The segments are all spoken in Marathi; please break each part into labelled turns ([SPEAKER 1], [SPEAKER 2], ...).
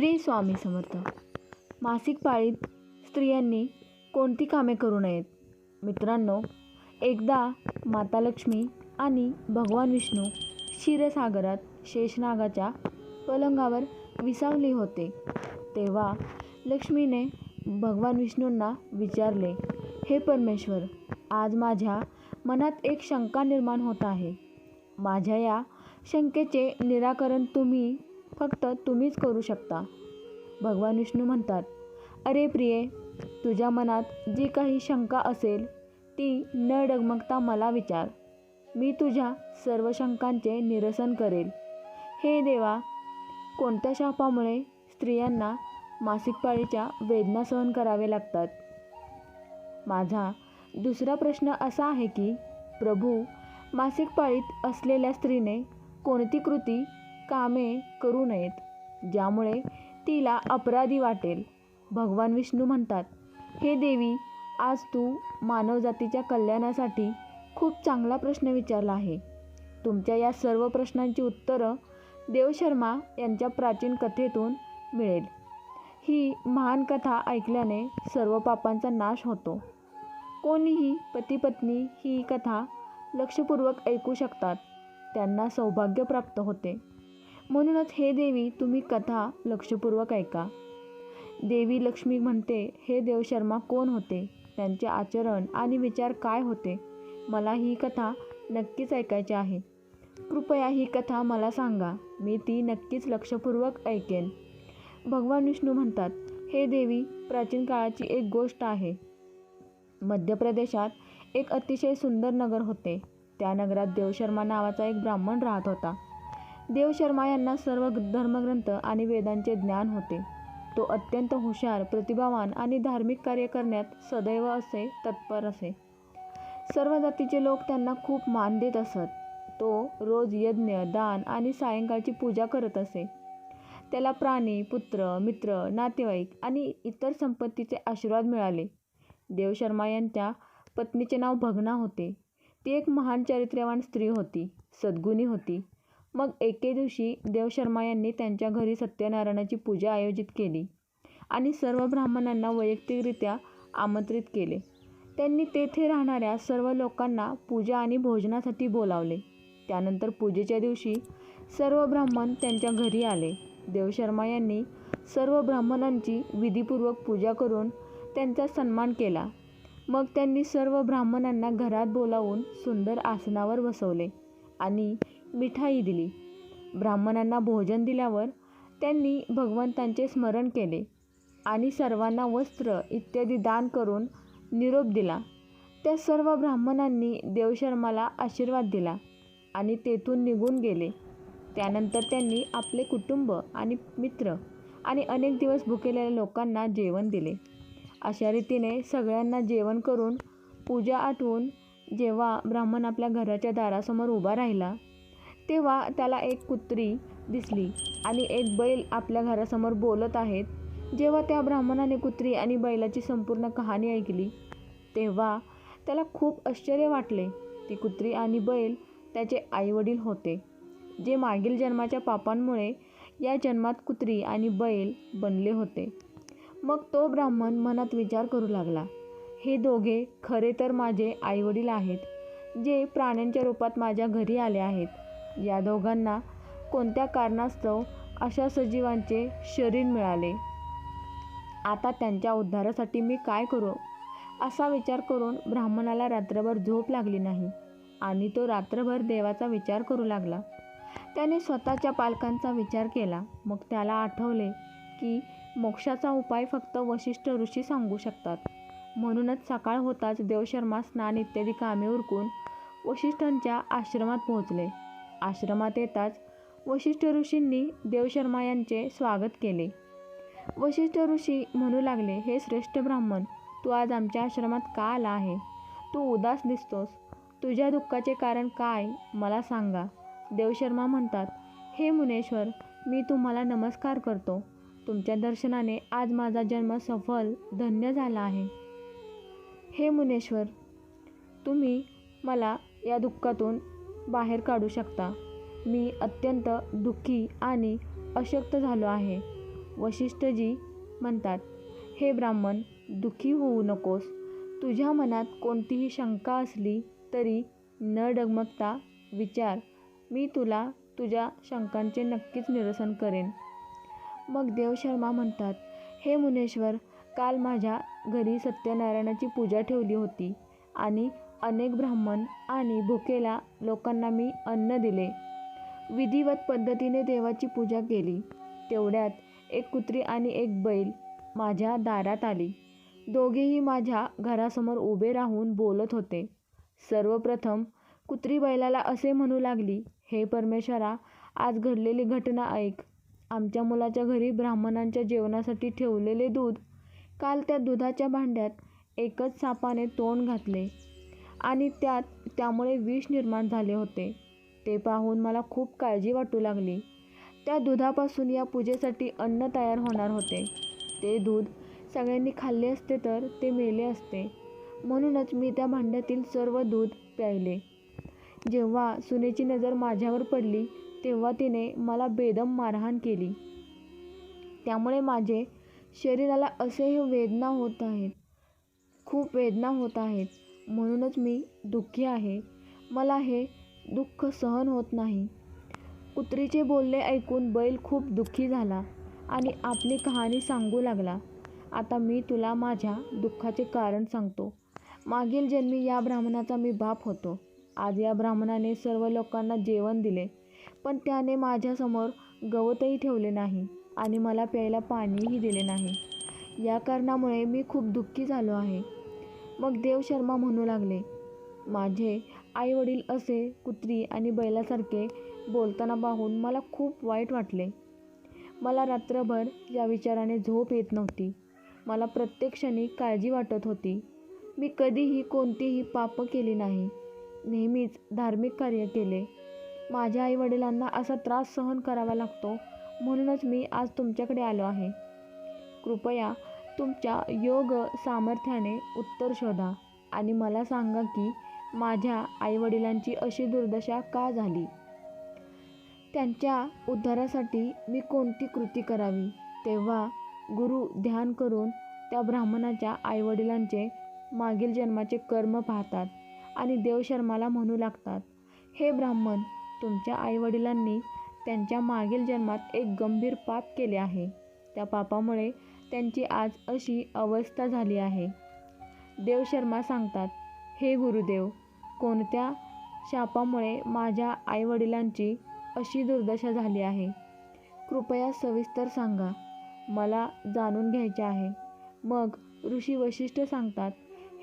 [SPEAKER 1] श्री स्वामी समर्थ. मासिक पाळीत स्त्रियांनी कोणती कामे करू नयेत? मित्रांनो एकदा माता लक्ष्मी आणि भगवान विष्णू क्षीरसागरात शेषनागाच्या पलंगावर विसावले होते तेव्हा लक्ष्मीने भगवान विष्णूंना विचारले हे परमेश्वर आज माझ्या मनात एक शंका निर्माण होत आहे. माझ्या या शंकेचे निराकरण तुम्ही फक्त तुम्हीच करू शकता. भगवान विष्णू म्हणतात अरे प्रिये तुझ्या मनात जी काही शंका असेल ती न डगमगता मला विचार. मी तुझ्या सर्व शंकांचे निरसन करेल. हे देवा कोणत्या शापामुळे स्त्रियांना मासिक पाळीच्या वेदना सहन करावे लागतात? माझा दुसरा प्रश्न असा आहे की प्रभू मासिक पाळीत असलेल्या स्त्रीने कोणती कृती कामे करू नयेत ज्यामुळे तिला अपराधी वाटेल. भगवान विष्णू म्हणतात हे देवी आज तू मानवजातीच्या कल्याणासाठी खूप चांगला प्रश्न विचारला आहे. तुमच्या या सर्व प्रश्नांची उत्तरं देवशर्मा यांच्या प्राचीन कथेतून मिळेल. ही महान कथा ऐकल्याने सर्व पापांचा नाश होतो. कोणीही पतीपत्नी ही कथा लक्षपूर्वक ऐकू शकतात. त्यांना सौभाग्य प्राप्त होते. म्हणूनच हे देवी तुम्ही कथा लक्षपूर्वक ऐका. देवी लक्ष्मी म्हणते हे देवशर्मा कोण होते? त्यांचे आचरण आणि विचार काय होते? मला ही कथा नक्कीच ऐकायची आहे. कृपया ही कथा मला सांगा. मी ती नक्कीच लक्षपूर्वक ऐकेन. भगवान विष्णू म्हणतात हे देवी प्राचीन काळाची एक गोष्ट आहे. मध्य प्रदेशात एक अतिशय सुंदर नगर होते. त्या नगरात देवशर्मा नावाचा एक ब्राह्मण राहत होता. देवशर्मा यांना सर्व धर्मग्रंथ आणि वेदांचे ज्ञान होते. तो अत्यंत हुशार प्रतिभावान आणि धार्मिक कार्य करण्यात सदैव असे तत्पर असे. सर्व जातीचे लोक त्यांना खूप मान देत असत. तो रोज यज्ञ दान आणि सायंकाळची पूजा करत असे. त्याला प्राणी पुत्र मित्र नातेवाईक आणि इतर संपत्तीचे आशीर्वाद मिळाले. देवशर्मा यांच्या पत्नीचे नाव भगना होते. ती एक महान चारित्र्यवान स्त्री होती सद्गुणी होती. मग एके दिवशी देवशर्मा यांनी त्यांच्या घरी सत्यनारायणाची पूजा आयोजित केली आणि सर्व ब्राह्मणांना वैयक्तिकरित्या आमंत्रित केले. त्यांनी तेथे राहणाऱ्या सर्व लोकांना पूजा आणि भोजनासाठी बोलावले. त्यानंतर पूजेच्या दिवशी सर्व ब्राह्मण त्यांच्या घरी आले. देवशर्मा यांनी सर्व ब्राह्मणांची विधीपूर्वक पूजा करून त्यांचा सन्मान केला. मग त्यांनी सर्व ब्राह्मणांना घरात बोलावून सुंदर आसनावर बसवले आणि मिठाई दिली. ब्राह्मणांना भोजन दिल्यावर त्यांनी भगवंतांचे स्मरण केले आणि सर्वांना वस्त्र इत्यादी दान करून निरोप दिला. त्या सर्व ब्राह्मणांनी देवशर्माला आशीर्वाद दिला आणि तेथून निघून गेले. त्यानंतर त्यांनी आपले कुटुंब आणि मित्र आणि अनेक दिवस भुकेलेल्या लोकांना जेवण दिले. अशा रीतीने सगळ्यांना जेवण करून पूजा आठवून जेव्हा ब्राह्मण आपल्या घराच्या दारासमोर उभा राहिला तेव्हा त्याला एक कुत्री दिसली आणि एक बैल आपल्या घरासमोर बोलत आहेत. जेव्हा त्या ब्राह्मणाने कुत्री आणि बैलाची संपूर्ण कहाणी ऐकली तेव्हा त्याला खूप आश्चर्य वाटले. ती कुत्री आणि बैल त्याचे आईवडील होते जे मागील जन्माच्या पापांमुळे या जन्मात कुत्री आणि बैल बनले होते. मग तो ब्राह्मण मनात विचार करू लागला हे दोघे खरे तर माझे आईवडील आहेत जे प्राण्यांच्या रूपात माझ्या घरी आले आहेत. या दोघांना कोणत्या कारणास्तव अशा सजीवांचे शरीर मिळाले? आता त्यांच्या उद्धारासाठी मी काय करू? असा विचार करून ब्राह्मणाला रात्रभर झोप लागली नाही आणि तो रात्रभर देवाचा विचार करू लागला. त्याने स्वतःच्या पालकांचा विचार केला. मग त्याला आठवले की मोक्षाचा उपाय फक्त वशिष्ठ ऋषी सांगू शकतात. म्हणूनच सकाळ होताच देवशर्मा स्नान इत्यादी कामे उरकून वशिष्ठांच्या आश्रमात पोहोचले. आश्रमात येताच वशिष्ठ ऋषींनी देवशर्मा यांचे स्वागत केले. वशिष्ठ ऋषी म्हणू लागले हे श्रेष्ठ ब्राह्मण तू आज आमच्या आश्रमात का आला आहे? तू उदास दिसतोस. तुझ्या दुःखाचे कारण काय मला सांगा. देवशर्मा म्हणतात हे मुनेश्वर मी तुम्हाला नमस्कार करतो. तुमच्या दर्शनाने आज माझा जन्म सफल धन्य झाला आहे. हे मुनेश्वर तुम्ही मला या दुःखातून बाहेर काढू शकता. मी अत्यंत दुःखी आणि अशक्त झालो आहे. वशिष्ठजी म्हणतात हे ब्राह्मण दुःखी होऊ नकोस. तुझ्या मनात कोणतीही शंका असली तरी न डगमगता विचार. मी तुला तुझ्या शंकांचे नक्कीच निरसन करेन. मग देवशर्मा म्हणतात हे मुनेश्वर काल माझ्या घरी सत्यनारायणाची पूजा ठेवली होती आणि अनेक ब्राह्मण आणि भुकेल्या लोकांना मी अन्न दिले. विधिवत पद्धतीने देवाची पूजा केली. तेवढ्यात एक कुत्री आणि एक बैल माझ्या दारात आली. दोघेही माझ्या घरासमोर उभे राहून बोलत होते. सर्वप्रथम कुत्री बैलाला असे म्हणू लागली हे परमेश्वरा आज घडलेली घटना ऐक. आमच्या मुलाच्या घरी ब्राह्मणांच्या जेवणासाठी ठेवलेले दूध. काल त्या दुधाच्या भांड्यात एकच सापाने तोंड घातले. आणि त्यात त्यामुळे विष निर्माण झाले होते. ते पाहून मला खूप काळजी वाटू लागली. त्या दुधापासून या पूजेसाठी अन्न तयार होणार होते. ते दूध सगळ्यांनी खाल्ले असते तर ते मेले असते. म्हणूनच मी त्या भांड्यातील सर्व दूध प्यायले. जेव्हा सुनेची नजर माझ्यावर पडली तेव्हा तिने मला बेदम मारहाण केली. त्यामुळे माझे शरीराला असेही वेदना होत आहेत. खूप वेदना होत आहेत. म्हणूनच मी दुःखी आहे. मला हे दुःख सहन होत नाही. कुत्रीचे बोलणे ऐकून बैल खूप दुःखी झाला आणि आपली कहाणी सांगू लागला. आता मी तुला माझ्या दुःखाचे कारण सांगतो. मागील जन्मी या ब्राह्मणाचा मी बाप होतो. आज या ब्राह्मणाने सर्व लोकांना जेवण दिले पण त्याने माझ्यासमोर गवतही ठेवले नाही आणि मला प्यायला पाणीही दिले नाही. या कारणामुळे मी खूप दुःखी झालो आहे. मग देवशर्मा म्हणू लागले माझे आईवडील असे कुत्री आणि बैलासारखे बोलताना पाहून मला खूप वाईट वाटले. मला रात्रभर या विचाराने झोप येत नव्हती. मला प्रत्येक क्षणी काळजी वाटत होती. मी कधीही कोणतीही पापं केली नाही. नेहमीच धार्मिक कार्य केले. माझ्या आईवडिलांना असा त्रास सहन करावा लागतो म्हणूनच मी आज तुमच्याकडे आलो आहे. कृपया तुमच्या योग सामर्थ्याने उत्तर शोधा आणि मला सांगा की माझ्या आईवडिलांची अशी दुर्दशा का झाली? त्यांच्या उद्धारासाठी मी कोणती कृती करावी? तेव्हा गुरु ध्यान करून त्या ब्राह्मणाच्या आईवडिलांचे मागील जन्माचे कर्म पाहतात आणि देवशर्माला म्हणू लागतात हे ब्राह्मण तुमच्या आईवडिलांनी त्यांच्या मागील जन्मात एक गंभीर पाप केले आहे. त्या पापामुळे त्यांची आज अशी अवस्था झाली आहे. देवशर्मा सांगतात हे गुरुदेव कोणत्या शापामुळे माझ्या आईवडिलांची अशी दुर्दशा झाली आहे? कृपया सविस्तर सांगा. मला जाणून घ्यायचे आहे. मग ऋषी वशिष्ठ सांगतात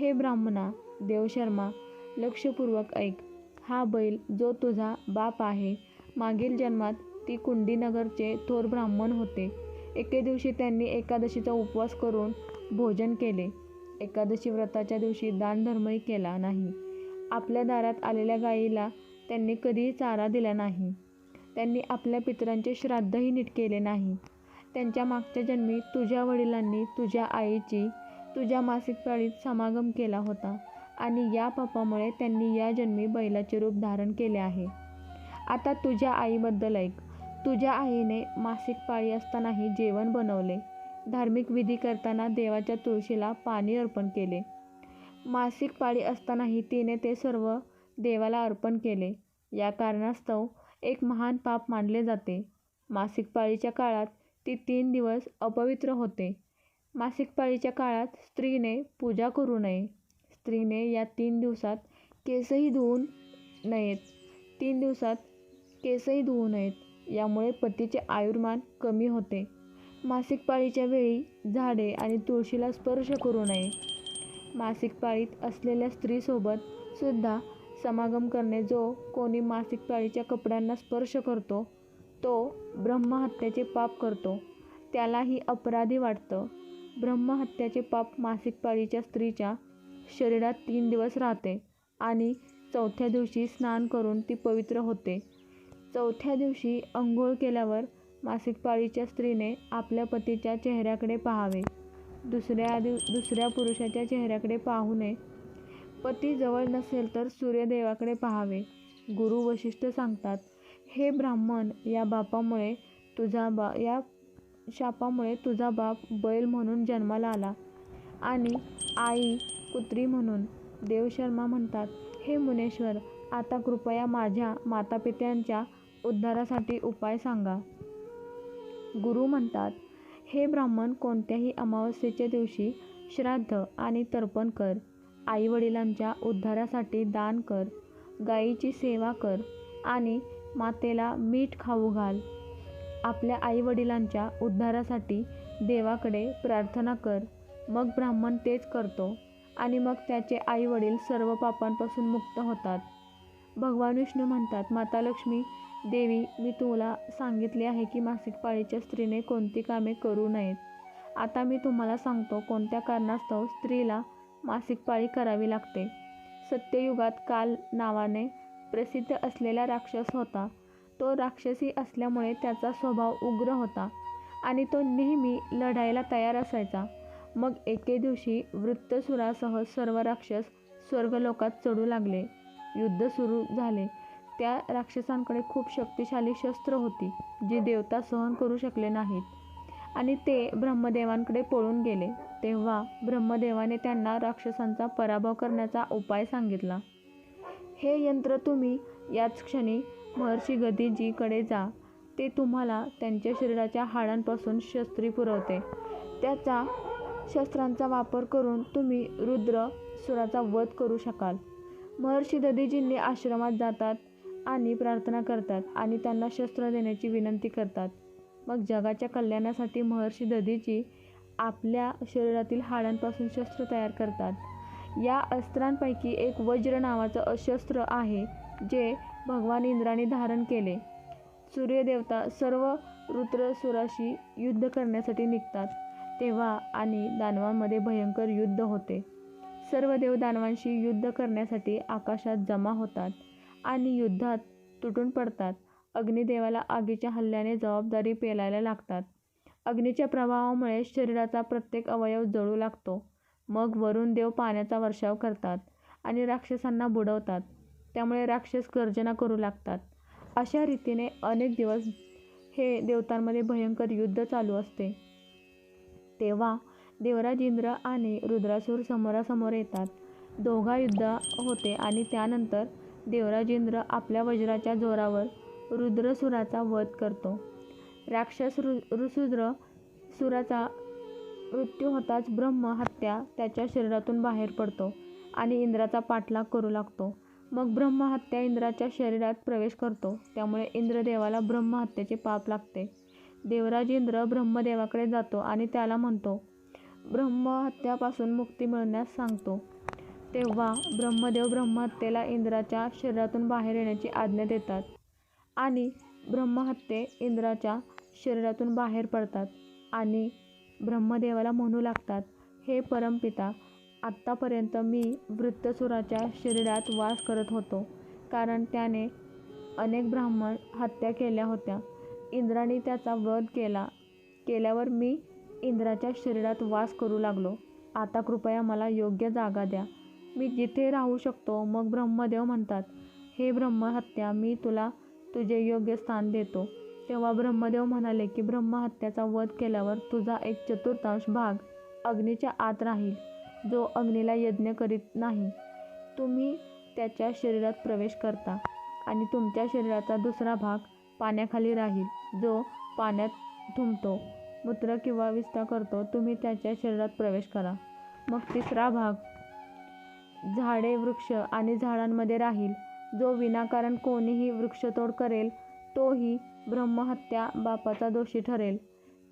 [SPEAKER 1] हे ब्राह्मणा देवशर्मा लक्षपूर्वक ऐक. हा बैल जो तुझा बाप आहे मागील जन्मात ती कुंडीनगरचे थोर ब्राह्मण होते. एके दिवशी त्यांनी एकादशीचा उपवास करून भोजन केले. एकादशी व्रताच्या दिवशी दानधर्मही केला नाही. आपल्या दारात आलेल्या गायीला त्यांनी कधीही चारा दिला नाही. त्यांनी आपल्या पितरांचे श्राद्धही नीट केले नाही. त्यांच्या मागच्या जन्मी तुझ्या वडिलांनी तुझ्या आईची तुझ्या मासिक पाळीत समागम केला होता आणि या पापामुळे त्यांनी या जन्मी बैलाचे रूप धारण केले आहे. आता तुझ्या आईबद्दल ऐक. तुझ्या आईने मासिक पाळी असतानाही जेवण बनवले. धार्मिक विधी करताना देवाच्या तुळशीला पाणी अर्पण केले. मासिक पाळी असतानाही तिने ते सर्व देवाला अर्पण केले. या कारणास्तव एक महान पाप मानले जाते. मासिक पाळीच्या काळात ती तीन दिवस अपवित्र होते. मासिक पाळीच्या काळात स्त्रीने पूजा करू नये. स्त्रीने या तीन दिवसात केसही धुवू नयेत. तीन दिवसात केसही धुवू नयेत. यामुळे पतीचे आयुर्मान कमी होते. मासिक पाळीच्या वेळी झाडे आणि तुळशीला स्पर्श करू नये. मासिक पाळीत असलेल्या स्त्रीसोबत सुद्धा समागम करणे जो कोणी मासिक पाळीच्या कपड्यांना स्पर्श करतो तो ब्रह्महत्याचे पाप करतो. त्यालाही अपराधी वाटतं. ब्रह्महत्याचे पाप मासिक पाळीच्या स्त्रीच्या शरीरात तीन दिवस राहते आणि चौथ्या दिवशी स्नान करून ती पवित्र होते. चौथ्या दिवशी अंघोळ केल्यावर मासिक पाळीच्या स्त्रीने आपल्या पतीच्या चेहऱ्याकडे पाहावे. दुसऱ्या दिव दुसऱ्या पुरुषाच्या चेहऱ्याकडे पाहू नये. पती जवळ नसेल तर सूर्यदेवाकडे पाहावे. गुरु वशिष्ठ सांगतात हे ब्राह्मण या बापामुळे तुझा बा या शापामुळे तुझा बाप बैल म्हणून जन्माला आला. आणि आई कुत्री म्हणून देवशर्मा म्हणतात हे मुनेश्वर आता कृपया माझ्या मातापित्यांच्या उद्धारासाठी उपाय सांगा. गुरु म्हणतात हे ब्राह्मण कोणत्याही अमावस्येच्या दिवशी श्राद्ध आणि तर्पण कर. आईवडिलांच्या उद्धारासाठी दान कर. गायीची सेवा कर आणि मातेला मीठ खाऊ घाल. आपल्या आईवडिलांच्या उद्धारासाठी देवाकडे प्रार्थना कर. मग ब्राह्मण तेच करतो आणि मग त्याचे आईवडील सर्व पापांपासून मुक्त होतात. भगवान विष्णू म्हणतात माता लक्ष्मी देवी मी तुला सांगितले आहे की मासिक पाळीच्या स्त्रीने कोणती कामे करू नयेत. आता मी तुम्हाला सांगतो कोणत्या कारणास्तव स्त्रीला मासिक पाळी करावी लागते. सत्ययुगात काल नावाने प्रसिद्ध असलेला राक्षस होता. तो राक्षसी असल्यामुळे त्याचा स्वभाव उग्र होता आणि तो नेहमी लढायला तयार असायचा. मग एके दिवशी वृत्तसुरासह सर्व राक्षस स्वर्गलोकात चढू लागले. युद्ध सुरू झाले. त्या राक्षसांकडे खूप शक्तिशाली शस्त्र होती जी देवता सहन करू शकले नाहीत. आणि ते ब्रह्मदेवांकडे पळून गेले. तेव्हा ब्रह्मदेवाने त्यांना राक्षसांचा पराभव करण्याचा उपाय सांगितला. हे यंत्र तुम्ही याच क्षणी महर्षी गदिजीकडे जा. ते तुम्हाला त्यांच्या शरीराच्या हाडांपासून शस्त्री पुरवते. त्याचा शस्त्रांचा वापर करून तुम्ही रुद्र सुराचा वध करू शकाल महर्षी दधीजींनी आश्रमात जातात. आणि प्रार्थना करतात आणि त्यांना शस्त्र देण्याची विनंती करतात. मग जगाच्या कल्याणासाठी महर्षी दधीची आपल्या शरीरातील हाडांपासून शस्त्र तयार करतात. या अस्त्रांपैकी एक वज्र नावाचं अशस्त्र आहे जे भगवान इंद्राने धारण केले. सूर्यदेवता सर्व रुद्रसुराशी युद्ध करण्यासाठी निघतात तेव्हा आणि दानवांमध्ये भयंकर युद्ध होते. सर्व देव दानवांशी युद्ध करण्यासाठी आकाशात जमा होतात. आणि युद्धात तुटून पडतात. अग्निदेवाला आगीच्या हल्ल्याने जबाबदारी पेलायला लागतात. अग्नीच्या प्रभावामुळे शरीराचा प्रत्येक अवयव जळू लागतो. मग वरून देव पाण्याचा वर्षाव करतात आणि राक्षसांना बुडवतात. त्यामुळे राक्षस गर्जना करू लागतात. अशा रीतीने अनेक दिवस हे देवतांमध्ये भयंकर युद्ध चालू असते. तेव्हा देवराज इंद्र आणि रुद्रासूर समोरासमोर येतात. दोघा युद्ध होते आणि त्यानंतर देवराज इंद्र आपल्या वज्राच्या जोरावर रुद्रसुराचा वध करतो. राक्षस रु ऋसुद्र सुराचा मृत्यू होताच ब्रह्म हत्या त्याच्या शरीरातून बाहेर पडतो आणि इंद्राचा पाठलाग करू लागतो. मग ब्रह्महत्या इंद्राच्या शरीरात प्रवेश करतो. त्यामुळे इंद्रदेवाला ब्रह्महत्येचे पाप लागते. देवराज इंद्र ब्रह्मदेवाकडे जातो आणि त्याला म्हणतो ब्रह्महत्यापासून मुक्ती मिळण्यास सांगतो. तेव्हा ब्रह्मदेव ब्रह्महत्येला इंद्राच्या शरीरातून बाहेर येण्याची आज्ञा देतात. आणि ब्रह्महत्ये इंद्राच्या शरीरातून बाहेर पडतात आणि ब्रह्मदेवाला म्हणू लागतात हे परमपिता आत्तापर्यंत मी वृत्तसुराच्या शरीरात वास करत होतो कारण त्याने अनेक ब्राह्मण हत्या केल्या होत्या. इंद्राने त्याचा वध केला केल्यावर मी इंद्राच्या शरीरात वास करू लागलो. आता कृपया मला योग्य जागा द्या. मी जिथे राहू शकतो मग ब्रह्मदेव म्हणतात हे ब्रह्महत्या मी तुला तुझे योग्य स्थान देतो. तेव्हा ब्रह्मदेव म्हणाले की ब्रह्महत्याचा वध केल्यावर तुझा एक चतुर्थांश भाग अग्नीच्या आत राहील जो अग्नीला यज्ञ करीत नाही. तुम्ही त्याच्या शरीरात प्रवेश करता आणि तुमच्या शरीराचा दुसरा भाग पाण्याखाली राहील जो पाण्यात थुंबतो मूत्र किंवा विस्तार करतो तुम्ही त्याच्या शरीरात प्रवेश करा. मग तिसरा भाग झाडे वृक्ष आणि झाडांमध्ये राहील. जो विनाकारण कोणीही वृक्षतोड करेल तोही ब्रह्महत्या बापाचा दोषी ठरेल.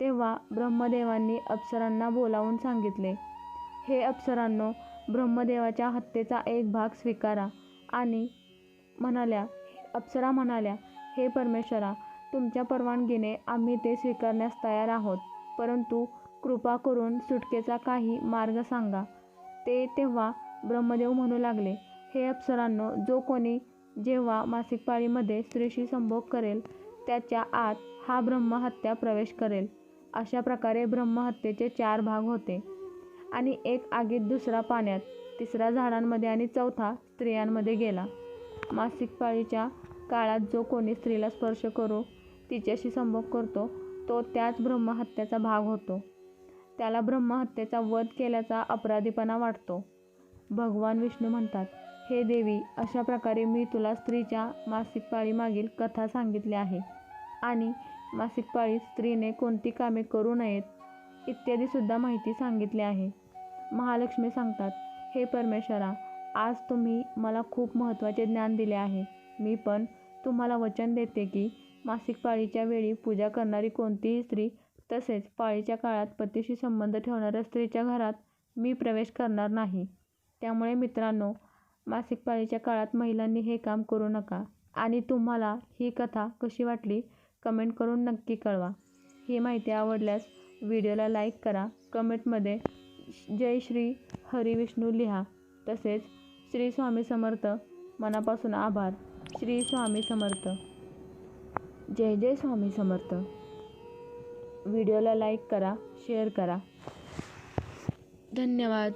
[SPEAKER 1] तेव्हा ब्रह्मदेवांनी अप्सरांना बोलावून सांगितले हे अप्सरांनो ब्रह्मदेवाच्या हत्येचा एक भाग स्वीकारा आणि म्हणाल्या अप्सरा म्हणाल्या हे परमेश्वरा तुमच्या परवानगीने आम्ही ते स्वीकारण्यास तयार आहोत. परंतु कृपा करून सुटकेचा काही मार्ग सांगा. ते तेव्हा ब्रह्मदेव म्हणू लागले. हे अप्सरांनो जो कोणी जेव्हा मासिक पाळीमध्ये स्त्रीशी संभोग करेल त्याच्या आत हा ब्रह्महत्या प्रवेश करेल. अशा प्रकारे ब्रह्महत्येचे चार भाग होते. आणि एक आगीत दुसरा पाण्यात तिसरा झाडांमध्ये आणि चौथा स्त्रियांमध्ये गेला. मासिक पाळीच्या काळात जो कोणी स्त्रीला स्पर्श करू तिच्याशी संभोग करतो तो त्याच ब्रह्महत्येचा भाग होतो. त्याला ब्रह्महत्येचा वध केल्याचा अपराधीपणा वाटतो. भगवान विष्णू म्हणतात हे देवी अशा प्रकारे मी तुला स्त्रीच्या मासिक पाळीमागील कथा सांगितली आहे. आणि मासिक पाळीत स्त्रीने कोणती कामे करू नयेत इत्यादीसुद्धा माहिती सांगितली आहे. महालक्ष्मी सांगतात हे परमेश्वरा आज तुम्ही मला खूप महत्त्वाचे ज्ञान दिले आहे. मी पण तुम्हाला वचन देते की मासिक पाळीच्या वेळी पूजा करणारी कोणतीही स्त्री तसेच पाळीच्या काळात पतीशी संबंध ठेवणाऱ्या स्त्रीच्या घरात मी प्रवेश करणार नाही. त्यामुळे मित्रांनो मासिक पाळीच्या काळात महिलांनी हे काम करू नका. आणि तुम्हाला ही कथा कशी वाटली कमेंट करून नक्की कळवा. ही माहिती आवडल्यास व्हिडिओला लाईक करा. कमेंटमध्ये जय श्री हरी विष्णू लिहा. तसेच श्री स्वामी समर्थ मनापासून आभार. श्री स्वामी समर्थ. जय जय स्वामी समर्थ. व्हिडिओला लाईक करा शेअर करा. धन्यवाद.